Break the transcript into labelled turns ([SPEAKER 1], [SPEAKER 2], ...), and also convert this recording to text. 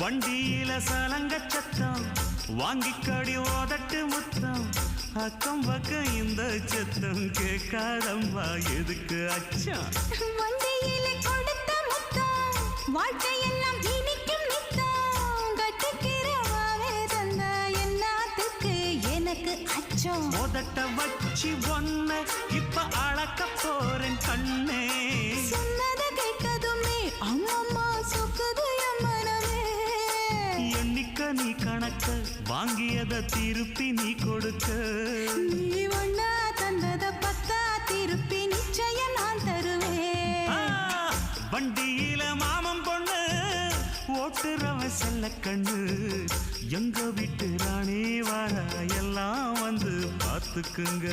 [SPEAKER 1] வண்டியில சலங்க சத்தம் வாங்கிக்கடி ஓதட்டு முத்தம். அக்கம் பக்கம் இந்த சத்தம் கேட்காதம்மா எதுக்கு அச்சம்?
[SPEAKER 2] வண்டியிலே கொடுத்த முத்தம் வாழ்க்கையெல்லாம் இனிக்கும் நித்தம். கட்டுக்கிறவாவே தந்த என்னத்துக்கு எனக்கு அச்சம்.
[SPEAKER 1] மோதட்ட வச்சு எண்ணிக்க நீ கணக்க வாங்கியத திருப்பி நீ கொடுக்க.
[SPEAKER 2] நீ ஒண்ணா தந்தத பத்தா திருப்பி நிச்சயம் நான் தருவேன்.
[SPEAKER 1] வண்டியில மாமன் பொண்ணு ஓட்டுறவன் செல்ல கண்ணு. எங்க வீட்டு ராணி வார எல்லாம் வந்து பார்த்துக்குங்க.